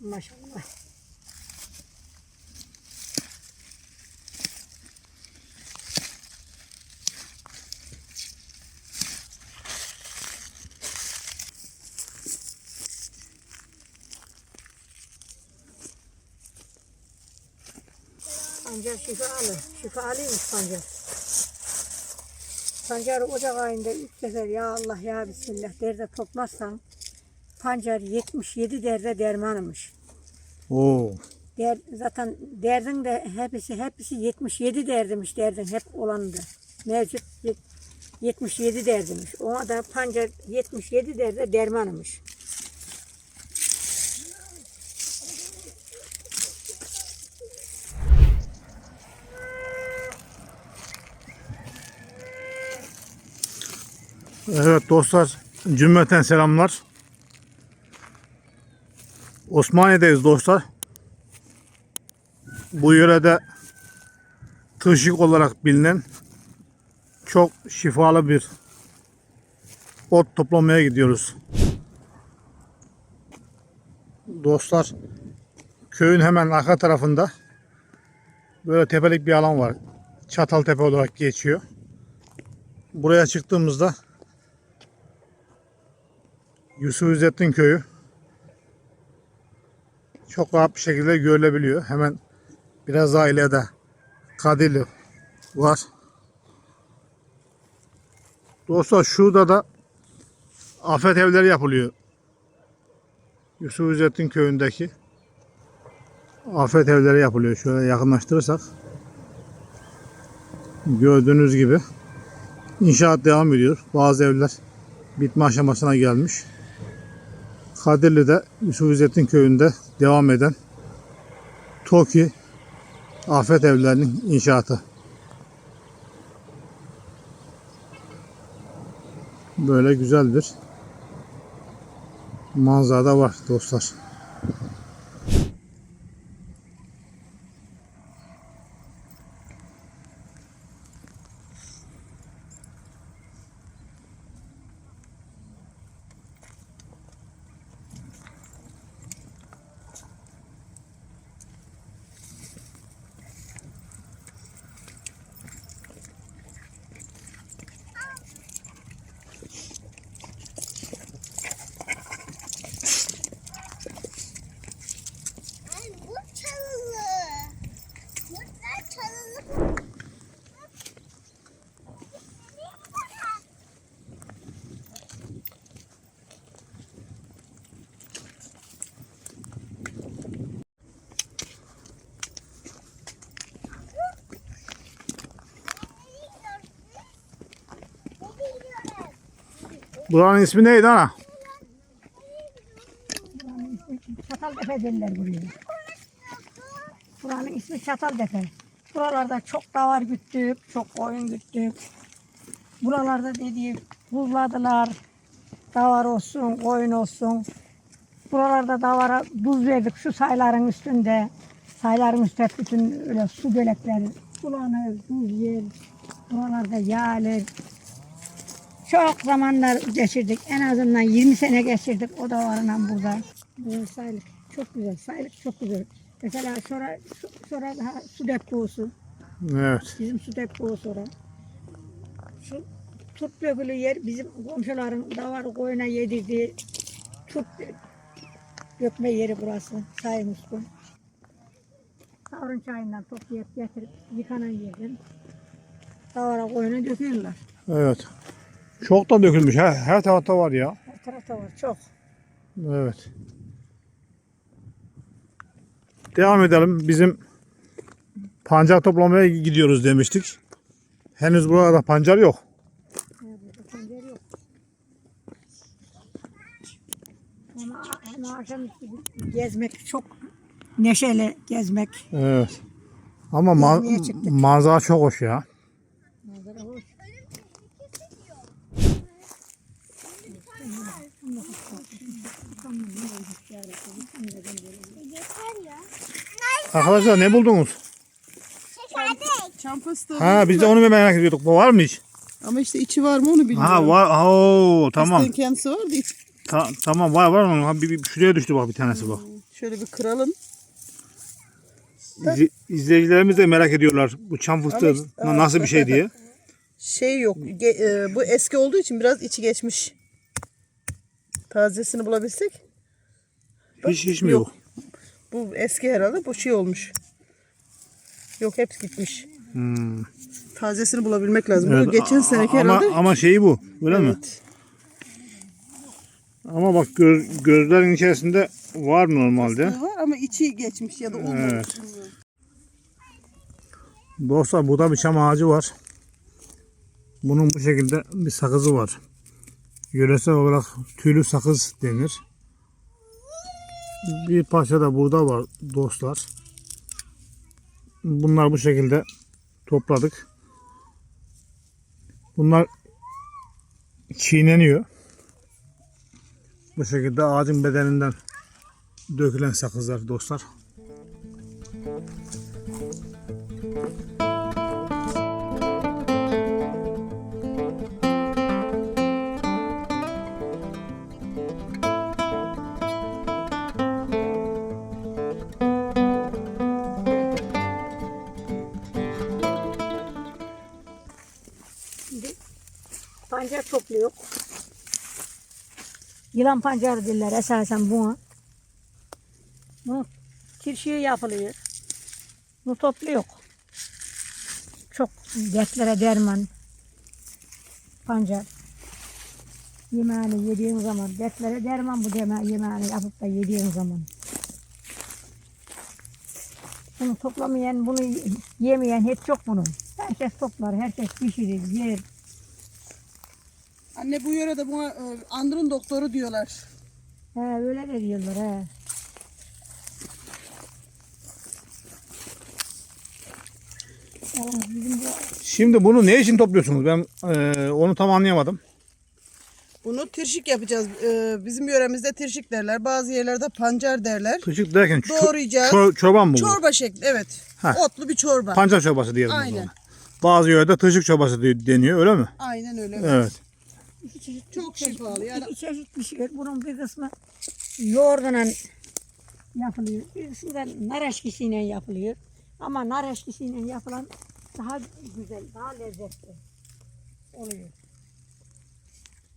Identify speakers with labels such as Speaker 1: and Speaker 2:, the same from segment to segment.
Speaker 1: Maşallah. Pancar şifalı. Şifalıymış pancar. Pancar Ocak ayında üç sefer ya Allah ya Bismillah derde toplarsan pancar 77 derde dermanımış.
Speaker 2: Oo.
Speaker 1: Der, zaten derdin de hepsi hepsi 77 derdimiş derdin hep olanı da. Mevcut yet- 77 derdimiş. Ona da pancar 77 derde dermanımış.
Speaker 2: Evet dostlar cümleten selamlar. Osmaniye'deyiz dostlar. Bu yörede tışık olarak bilinen çok şifalı bir ot toplamaya gidiyoruz. Dostlar köyün hemen arka tarafında böyle tepelik bir alan var. Çataltepe olarak geçiyor. Buraya çıktığımızda Yusuf İzzettin köyü çok rahat bir şekilde görülebiliyor. Hemen biraz daha ileride Kadirli var. Dostlar şurada da afet evleri yapılıyor. Yusuf İzzettin köyündeki afet evleri yapılıyor. Şöyle yakınlaştırırsak gördüğünüz gibi inşaat devam ediyor. Bazı evler bitme aşamasına gelmiş. Kadirli'de Yusuf İzzettin köyünde devam eden TOKİ afet evlerinin inşaatı. Böyle güzel bir manzarada var dostlar. Buranın ismi neydi ana?
Speaker 1: Çataltepe derler buraya. Buranın ismi Çataltepe. Buralarda çok davar güttük, çok koyun güttük. Buralarda dediği buzladılar. Davar olsun, koyun olsun. Buralarda davara buz verdik şu sayların üstünde. Sayların üstünde bütün öyle su bölekleri bulanır, buz yer. Buralarda yağlar. Çok zamanlar geçirdik. En azından 20 sene geçirdik o davarla burada. Bu saylık çok güzel. Saylık çok güzel. Mesela sonra, sonra daha su deposu.
Speaker 2: Evet.
Speaker 1: Bizim su deposu orası. Şu tut dökülü yer bizim komşuların davar koyuna yedirdiği tut dökme yeri burası. Sayın Uskun. Tavrın çayından toplayıp getirip yıkanan yerden davara koyuna döküyorlar.
Speaker 2: Evet. Çok da dökülmüş. Her, her tarafta var ya.
Speaker 1: Her tarafta var çok.
Speaker 2: Evet. Devam edelim. Bizim pancar toplamaya gidiyoruz demiştik. Henüz burada pancar yok.
Speaker 1: Pencere yok. Ama, ama akşamüstü gezmek çok neşeli gezmek.
Speaker 2: Evet. Ama ma- manzara çok hoş ya.
Speaker 1: Manzara hoş.
Speaker 3: Yeter ya.
Speaker 2: Arkadaşlar ne buldunuz?
Speaker 4: Çam fıstığı.
Speaker 2: Ha biz de onu merak ediyorduk. Bu var mı hiç?
Speaker 4: Ama işte içi var mı onu bilmiyorum.
Speaker 2: Ha var. Oo tamam.
Speaker 4: Fıstığın kendisi var içi.
Speaker 2: Ta- tamam var var. Ha, bir, bir- şuraya düştü bak bir tanesi bak.
Speaker 4: Şöyle bir kıralım.
Speaker 2: İzle- İzleyicilerimiz de merak ediyorlar bu çam fıstığı
Speaker 4: işte-
Speaker 2: na- nasıl bir şey diye.
Speaker 4: Şey yok. ge- e, bu eski olduğu için biraz içi geçmiş. Tazesini bulabilsek.
Speaker 2: Hiç hiç mi
Speaker 4: yok.
Speaker 2: yok?
Speaker 4: Bu eski herhalde. Bu şey olmuş. Yok hepsi gitmiş.
Speaker 2: Hmm.
Speaker 4: Tazesini bulabilmek lazım.
Speaker 2: Evet,
Speaker 4: Bu geçen seneki
Speaker 2: ama,
Speaker 4: herhalde.
Speaker 2: Ama şeyi bu öyle mi?
Speaker 4: Evet.
Speaker 2: Ama bak göz, gözlerin içerisinde var normalde.
Speaker 4: Var ama içi geçmiş ya da olmamış.
Speaker 2: Evet. Dostlar burada bir çam ağacı var. Bunun bu şekilde bir sakızı var. Yöresel olarak tüylü sakız denir. Bir parça da burada var dostlar. Bunlar bu şekilde topladık. Bunlar çiğneniyor. Bu şekilde ağacın bedeninden dökülen sakızlar dostlar.
Speaker 1: Pancar topluyor. Yılan pancarı derler esasen buna. Bu kirşiği yapılıyor. Bu topluyor. Çok dertlere derman. Pancar. Yemeğini yediğin zaman, dertlere derman bu deme, yemeğini yapıp da yediğin zaman. Bunu toplamayan, bunu yemeyen hiç yok bunun. Herkes toplar, herkes pişirir, yer.
Speaker 4: Anne bu yörede buna e, Andr'ın doktoru diyorlar.
Speaker 1: He öyle de diyorlar he. Yalnız bizim bu
Speaker 2: Şimdi bunu ne için topluyorsunuz? Ben eee, onu tam anlayamadım.
Speaker 4: Bunu tirşik yapacağız. E, bizim yöremizde tirşik derler. Bazı yerlerde pancar derler.
Speaker 2: Tışık derken ço-
Speaker 4: Doğrayacağız.
Speaker 2: ço- çoban mı bu?
Speaker 4: Çorba şekli evet.
Speaker 2: Ha.
Speaker 4: Otlu bir çorba.
Speaker 2: Pancar çorbası diyelim. o
Speaker 4: Aynen.
Speaker 2: zaman. Bazı yerde tışık çorbası deniyor öyle mi?
Speaker 4: Aynen öyle.
Speaker 2: Evet.
Speaker 1: İki çeşit,
Speaker 4: Çok
Speaker 1: iki çeşit-
Speaker 4: şifalı. Yani
Speaker 1: iki çeşit pişiyor. Bunun bir kısmı yoğurdla yapılıyor. Bir kısmı da nar eşkisiyle yapılıyor. Ama nar eşkisiyle yapılan daha güzel, daha lezzetli oluyor.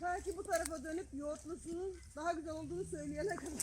Speaker 4: ta ki bu tarafa dönüp yoğurtlusunun daha güzel olduğunu söyleyene kadar.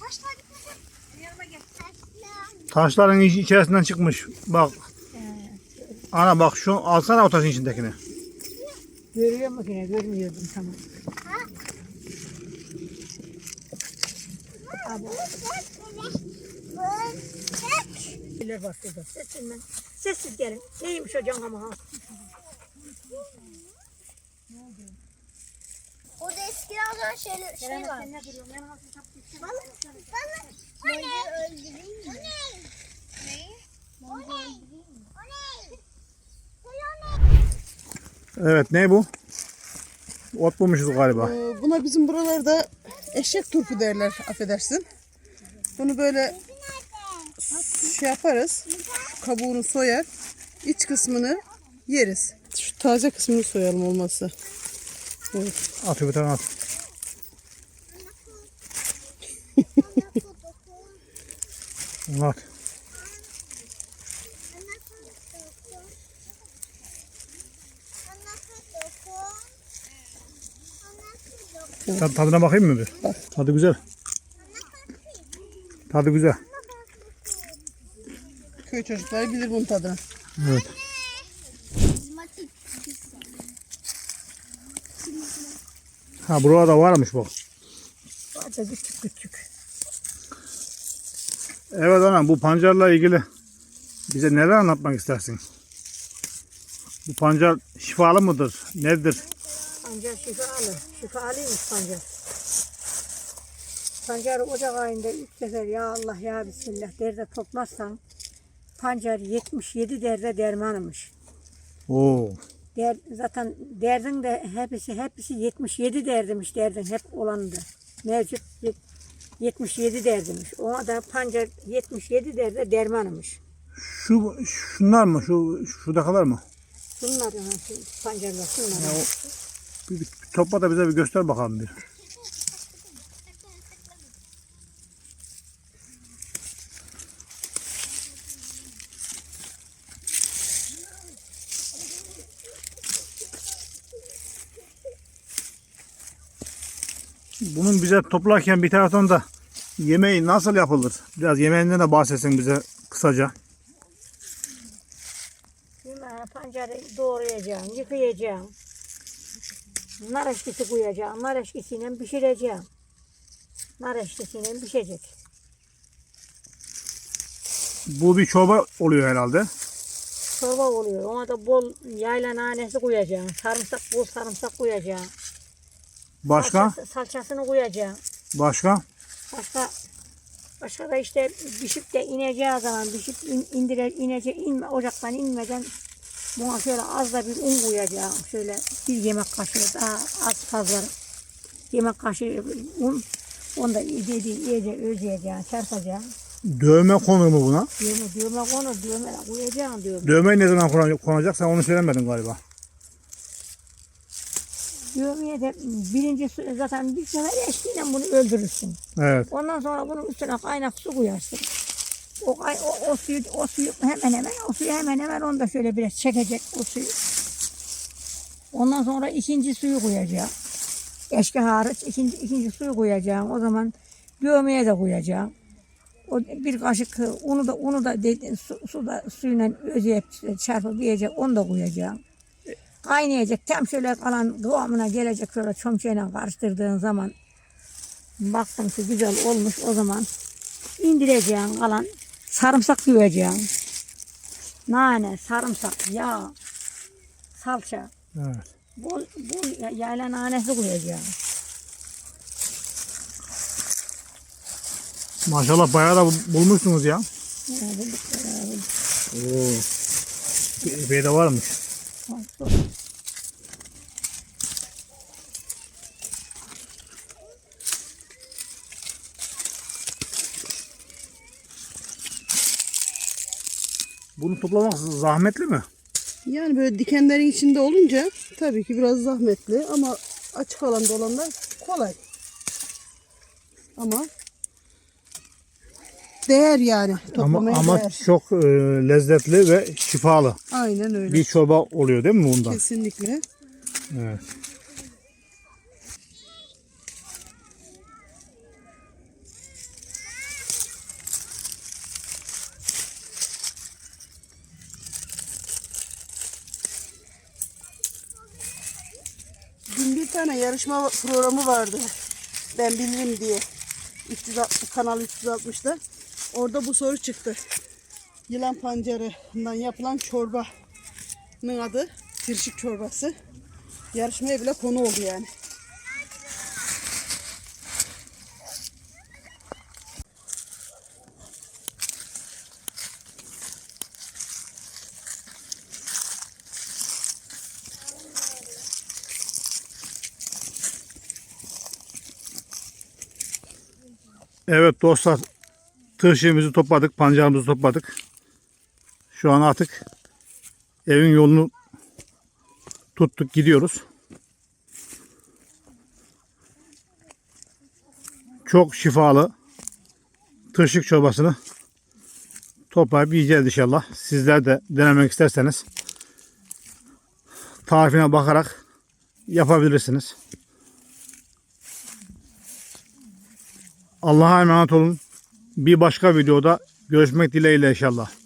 Speaker 3: Taşlar gitmesin. Yanıma gel. Taşlar.
Speaker 2: Taşların iç- içerisinden çıkmış. Bak. Ana bak şu alsana o taşın içindekini.
Speaker 1: Görüyor musun yine? Görmüyordum tamam. Abi bilir bak burada. Sessiz ben. Sessiz gelin. Neymiş hocam ama ha?
Speaker 3: O da eskiden olan şeyler, şey
Speaker 1: Kerem
Speaker 3: var.
Speaker 1: sen ne duruyorsun? Ben nasıl saplayacağım?
Speaker 3: Balık, balık. O ne? öldüreyim mi? O ne? Ne? O ne? O ne? O ne?
Speaker 2: Evet ne bu? Ot bulmuşuz galiba.
Speaker 4: Ee, buna bizim buralarda eşek turpu derler affedersin. Bunu böyle şey yaparız. Kabuğunu soyar. iç kısmını yeriz. Şu taze kısmını soyalım olmazsa.
Speaker 2: At öbür tarafa at. Onu at. Tad, tadına bakayım mı bir? Tadı güzel. Tadı güzel.
Speaker 4: Köy çocukları bilir bunun tadını.
Speaker 2: Evet. Ha burada varmış bu.
Speaker 1: Vardı küçük küçük.
Speaker 2: Evet anam bu pancarla ilgili bize neler anlatmak istersin? Bu pancar şifalı mıdır? Nedir?
Speaker 1: Pancar şifalı. Şifalıymış pancar. Pancarı Ocak ayında ilk sefer ya Allah ya Bismillah derde toplarsan pancar 77 derde dermanımış.
Speaker 2: Oo.
Speaker 1: Der, zaten derdin de hepsi hepsi 77 derdimiş derdin hep olanı da. Mevcut yet- 77 derdimiş. Ona da pancar 77 derde dermanımış.
Speaker 2: Şu şunlar mı? Şu şuradakiler mı?
Speaker 1: Bunlar ha, şu pancarlar şunlar.
Speaker 2: Bir, bir topla da bize bir göster bakalım bir. Bunun bize toplarken bir taraftan da yemeği nasıl yapılır? Biraz yemeğinden de bahsetsin bize kısaca.
Speaker 1: Yemeğe pancarı doğrayacağım, yıkayacağım. Nar eşkisi koyacağım, nar eşkisiyle pişireceğim. Nar eşkisiyle pişecek.
Speaker 2: Bu bir çorba oluyor herhalde.
Speaker 1: Çorba oluyor. Ona da bol yayla nanesi koyacağım. Sarımsak, bol sarımsak koyacağım.
Speaker 2: Başka?
Speaker 1: Salçası- salçasını koyacağım.
Speaker 2: Başka?
Speaker 1: Başka başka da işte pişip de ineceği zaman pişip in, indire, inece, inme, ocaktan inmeden buna şöyle az da bir un koyacağım. Şöyle bir yemek kaşığı daha az fazla yemek kaşığı un. Onu da iyice iyice özleyeceğim, çarpacağım.
Speaker 2: Dövme konur mu buna?
Speaker 1: Düğme, düğme konu, düğme koyacağım diyorum.
Speaker 2: Dövmeyi ne zaman kona- konacak sen onu söylemedin galiba.
Speaker 1: Düğmeye de birinci su, zaten bir sefer eşkiyle bunu öldürürsün.
Speaker 2: Evet.
Speaker 1: Ondan sonra bunun üstüne kaynak su koyarsın. O, kay- o, o suyu, o suyu hemen hemen, o suyu hemen hemen onu da şöyle biraz çekecek o suyu. Ondan sonra ikinci suyu koyacağım. Eşki hariç ikinci, ikinci suyu koyacağım. O zaman dövmeye de koyacağım. O bir kaşık unu da unu da de, su, su da suyla özeyip çarpıp yiyecek onu da koyacağım. Kaynayacak tam şöyle kalan kıvamına gelecek şöyle çomçayla karıştırdığın zaman baktım ki güzel olmuş o zaman indireceğim kalan sarımsak koyacağım. Nane, sarımsak, yağ, salça,
Speaker 2: Evet.
Speaker 1: bol, bol ya- yayla nanesi koyacağım.
Speaker 2: Maşallah bayağı da bul- bulmuşsunuz ya.
Speaker 1: Ya, bulduk, ya, bulduk.
Speaker 2: Oo. Epey de varmış. Bunu toplamak zahmetli mi?
Speaker 4: Yani böyle dikenlerin içinde olunca tabii ki biraz zahmetli ama açık alanda olanlar kolay. Ama değer yani.
Speaker 2: Ama,
Speaker 4: Toplamaya
Speaker 2: ama
Speaker 4: değer.
Speaker 2: çok e, lezzetli ve şifalı.
Speaker 4: Aynen öyle.
Speaker 2: Bir çorba oluyor değil mi bundan?
Speaker 4: Kesinlikle.
Speaker 2: Evet.
Speaker 4: Dün bir tane yarışma programı vardı. Ben bilirim diye. 360, Kanal 360'da. Orada bu soru çıktı. Yılan pancarından yapılan çorbanın adı tirşik çorbası. Yarışmaya bile konu oldu yani.
Speaker 2: Evet dostlar tırşığımızı topladık, pancarımızı topladık. Şu an artık evin yolunu tuttuk gidiyoruz. Çok şifalı tırşık çorbasını toplayıp yiyeceğiz inşallah. Sizler de denemek isterseniz tarifine bakarak yapabilirsiniz. Allah'a emanet olun. Bir başka videoda görüşmek dileğiyle inşallah.